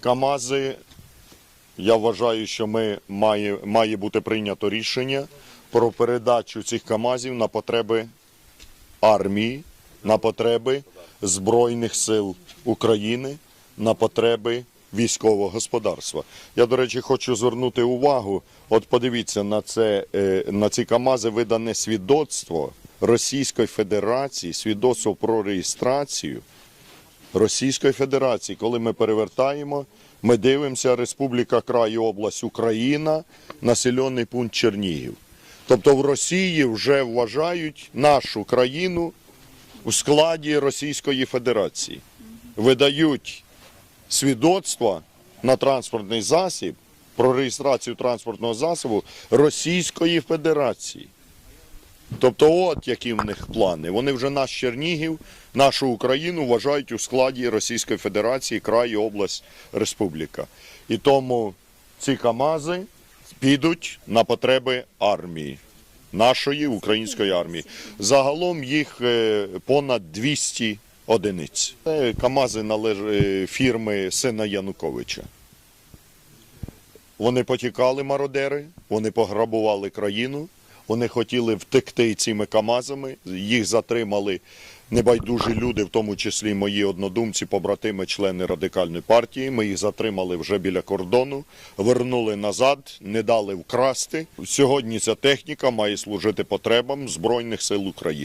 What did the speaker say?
КАМАЗи, я вважаю, що ми має, має бути прийнято рішення про передачу цих КАМАЗів на потреби армії, на потреби Збройних сил України, на потреби військового господарства. Я, до речі, хочу звернути увагу. От подивіться на це е, на ці КАМАЗи видане свідоцтво Російської Федерації, свідоцтво про реєстрацію. Російської Федерації, коли ми перевертаємо, ми дивимося Республіка Край область Україна, населений пункт Чернігів. Тобто в Росії вже вважають нашу країну у складі Російської Федерації. Видають свідоцтва на транспортний засіб про реєстрацію транспортного засобу Російської Федерації. Тобто, от які в них плани. Вони вже наш Чернігів, нашу Україну вважають у складі Російської Федерації, край, область, республіка. І тому ці КАМАЗи підуть на потреби армії, нашої української армії. Загалом їх е, понад 200 одиниць. Це КАМАЗи належ... е, фірми сина Януковича. Вони потікали мародери, вони пограбували країну, вони хотіли втекти цими КАМАЗами, їх затримали небайдужі люди, в тому числі мої однодумці, побратими, члени радикальної партії. Ми їх затримали вже біля кордону, вернули назад, не дали вкрасти. Сьогодні ця техніка має служити потребам Збройних сил України.